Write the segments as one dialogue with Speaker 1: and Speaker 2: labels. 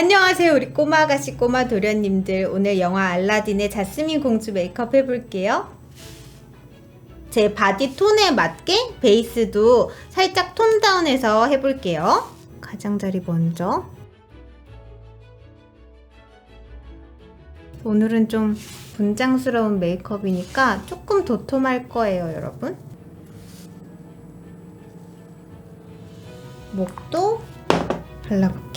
Speaker 1: 안녕하세요. 우리 꼬마 아가씨 꼬마 도련님들. 오늘 영화 알라딘의 자스민 공주 메이크업 해볼게요. 제 바디 톤에 맞게 베이스도 살짝 톤 다운해서 해볼게요. 가장자리 먼저. 오늘은 좀 분장스러운 메이크업이니까 조금 도톰할 거예요 여러분. 목도 발라볼게요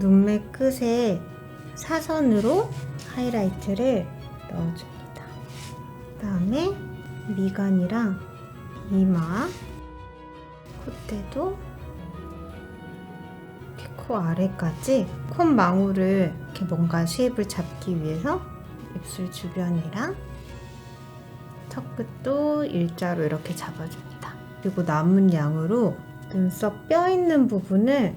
Speaker 1: 눈매 끝에 사선으로 하이라이트를 넣어줍니다. 그 다음에 미간이랑 이마, 콧대도 코 아래까지 콧망울을 이렇게 뭔가 쉐입을 잡기 위해서 입술 주변이랑 턱끝도 일자로 이렇게 잡아줍니다. 그리고 남은 양으로 눈썹 뼈 있는 부분을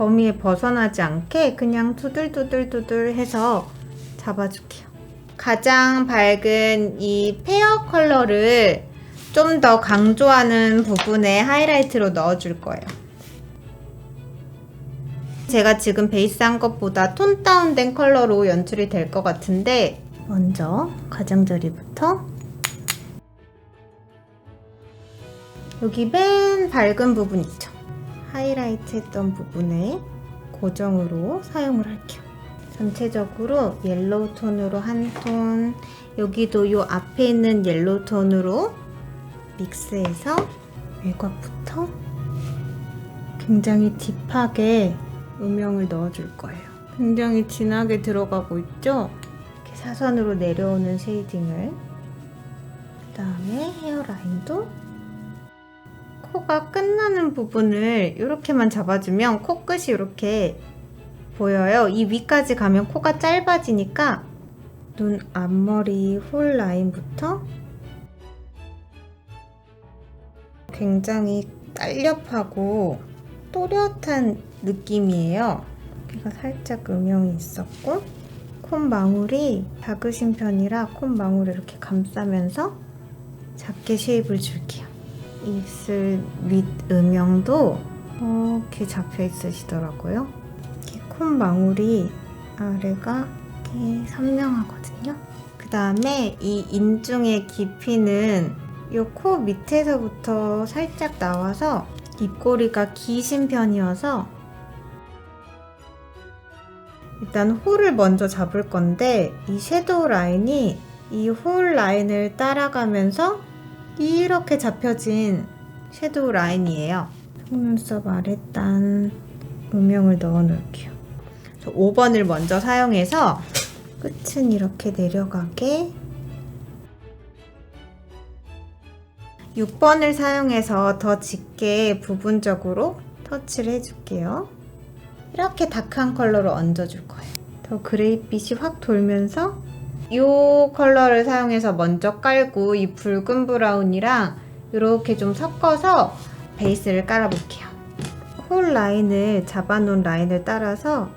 Speaker 1: 범위에 벗어나지 않게 그냥 두들두들두들 해서 잡아줄게요. 가장 밝은 이 페어 컬러를 좀 더 강조하는 부분에 하이라이트로 넣어줄 거예요. 제가 지금 베이스 한 것보다 톤 다운된 컬러로 연출이 될 것 같은데 먼저 가장자리부터 여기 맨 밝은 부분 있죠? 하이라이트 했던 부분에 고정으로 사용을 할게요. 전체적으로 옐로우 톤으로 한 톤, 여기도 요 앞에 있는 옐로우 톤으로 믹스해서 외곽부터 굉장히 딥하게 음영을 넣어줄 거예요. 굉장히 진하게 들어가고 있죠? 이렇게 사선으로 내려오는 쉐이딩을 그 다음에 헤어라인도 코가 끝나는 부분을 이렇게만 잡아주면 코끝이 이렇게 보여요. 이 위까지 가면 코가 짧아지니까 눈 앞머리 홀 라인부터 굉장히 딸렵하고 또렷한 느낌이에요. 여기가 살짝 음영이 있었고 콧망울이 작으신 편이라 콧망울을 이렇게 감싸면서 작게 쉐입을 줄게요. 입술 밑 음영도 이렇게 잡혀 있으시더라고요. 이렇게 콧망울이 아래가 이렇게 선명하거든요. 그 다음에 이 인중의 깊이는 이 코 밑에서부터 살짝 나와서 입꼬리가 기신 편이어서 일단 홀을 먼저 잡을 건데 이 섀도우 라인이 이 홀 라인을 따라가면서 이렇게 잡혀진 섀도우 라인이에요. 속눈썹 아래단 음영을 넣어 놓을게요. 5번을 먼저 사용해서 끝은 이렇게 내려가게 6번을 사용해서 더 짙게 부분적으로 터치를 해줄게요. 이렇게 다크한 컬러로 얹어줄 거예요. 더 그레이빛이 확 돌면서 이 컬러를 사용해서 먼저 깔고 이 붉은 브라운이랑 이렇게 좀 섞어서 베이스를 깔아볼게요. 홀 라인을 잡아놓은 라인을 따라서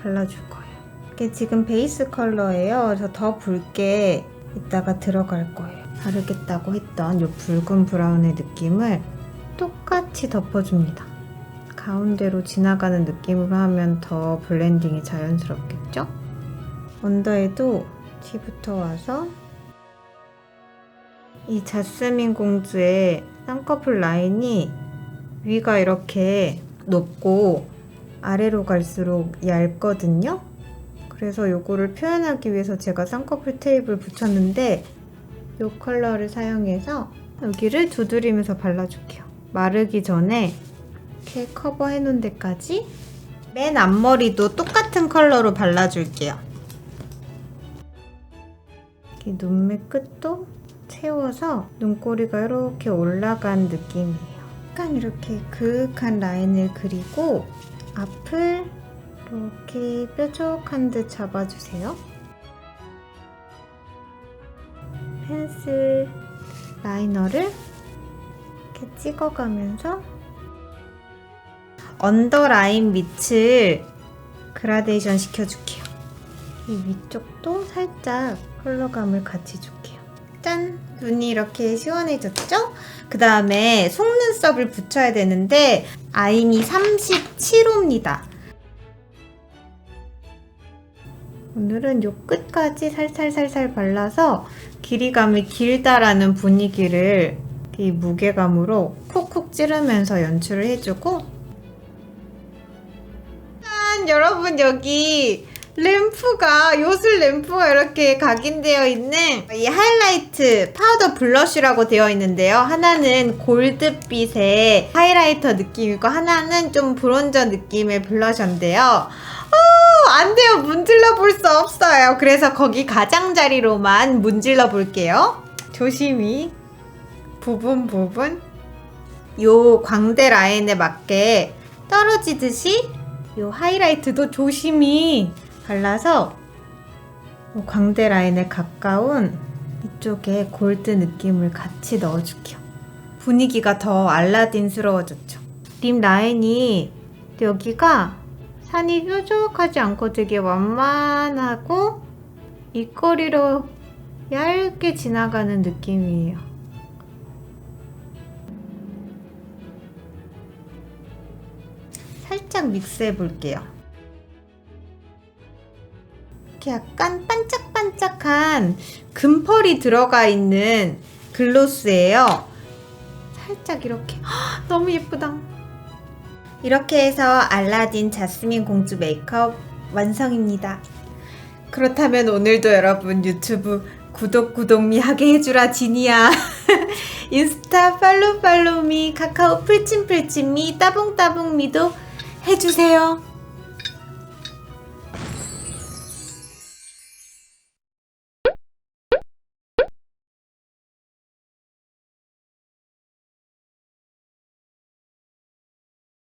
Speaker 1: 발라줄 거예요. 이게 지금 베이스 컬러예요. 그래서 더 붉게 이따가 들어갈 거예요. 바르겠다고 했던 이 붉은 브라운의 느낌을 똑같이 덮어줍니다. 가운데로 지나가는 느낌으로 하면 더 블렌딩이 자연스럽겠죠? 언더에도 뒤부터 와서 이 자스민 공주의 쌍꺼풀 라인이 위가 이렇게 높고 아래로 갈수록 얇거든요. 그래서 이거를 표현하기 위해서 제가 쌍꺼풀 테이프를 붙였는데 이 컬러를 사용해서 여기를 두드리면서 발라줄게요. 마르기 전에 이렇게 커버해 놓은 데까지 맨 앞머리도 똑같은 컬러로 발라줄게요. 이렇게 눈매 끝도 채워서 눈꼬리가 이렇게 올라간 느낌이에요. 약간 이렇게 그윽한 라인을 그리고 앞을 이렇게 뾰족한 듯 잡아주세요. 펜슬 라이너를 이렇게 찍어가면서 언더라인 밑을 그라데이션 시켜줄게요. 이 위쪽도 살짝 컬러감을 같이 줄게요. 짠! 눈이 이렇게 시원해졌죠? 그 다음에 속눈썹을 붙여야 되는데 아이니 37호입니다. 오늘은 요 끝까지 살살살살 발라서 길이감이 길다라는 분위기를 이 무게감으로 콕콕 찌르면서 연출을 해주고 짠! 여러분 여기 램프가 요술 램프가 이렇게 각인되어 있는 이 하이라이트 파우더 블러쉬라고 되어 있는데요. 하나는 골드빛의 하이라이터 느낌이고 하나는 좀 브론저 느낌의 블러셔인데요. 어, 안 돼요. 문질러 볼 수 없어요. 그래서 거기 가장자리로만 문질러 볼게요. 조심히 부분 부분 요 광대 라인에 맞게 떨어지듯이 요 하이라이트도 조심히 발라서 요 광대 라인에 가까운 이쪽에 골드 느낌을 같이 넣어줄게요. 분위기가 더 알라딘스러워졌죠. 립 라인이 여기가 산이 뾰족하지 않고 되게 완만하고 입꼬리로 얇게 지나가는 느낌이에요. 살짝 믹스해 볼게요. 이렇게 약간 반짝반짝한 금펄이 들어가 있는 글로스예요. 살짝 이렇게 헉, 너무 예쁘다. 이렇게 해서 알라딘 자스민 공주 메이크업 완성입니다. 그렇다면 오늘도 여러분 유튜브 구독 구독미 하게 해주라 지니야. 인스타 팔로우 팔로우미 카카오 풀침풀침미 따봉따봉미도 해주세요.